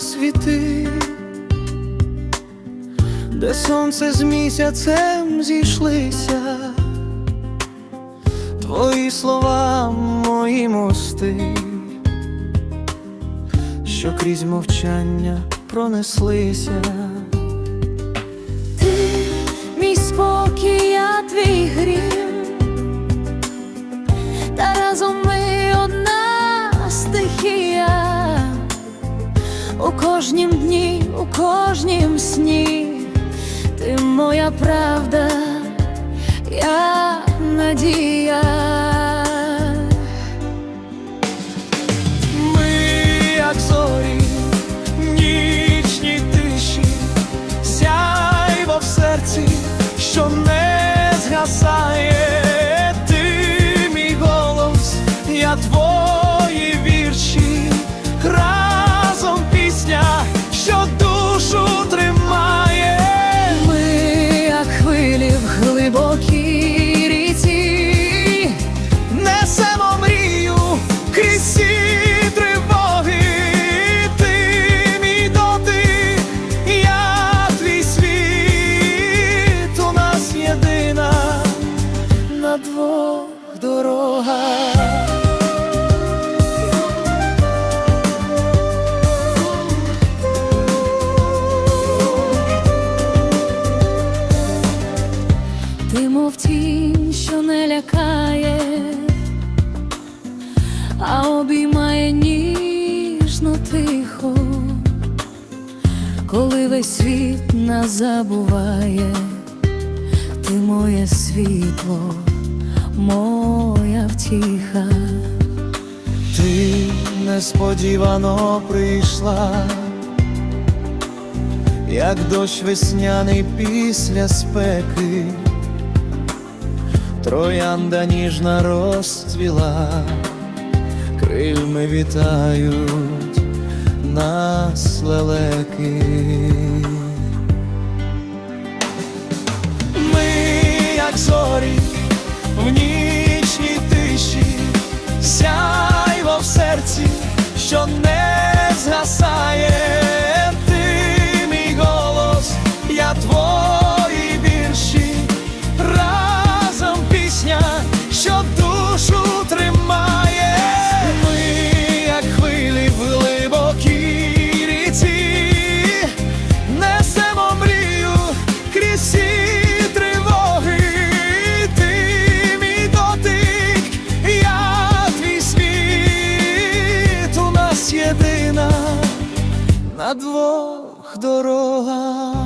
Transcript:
світи, де сонце з місяцем зійшлися, твої слова, мої мости, що крізь мовчання пронеслися. У кожнім дні, у кожнім сні, ти моя правда, я надія. Ми, як зорі, в нічній тиші, сяйво в серці, що не згасає, лякає, а обіймає ніжно тихо, коли весь світ нас забуває, ти моє світло, моя втіха. Ти несподівано прийшла, як дощ весняний після спеки, троянда ніжна розцвіла, крильми вітають нас лелеки. Ми, як зорі, в нічній на двох дорогах.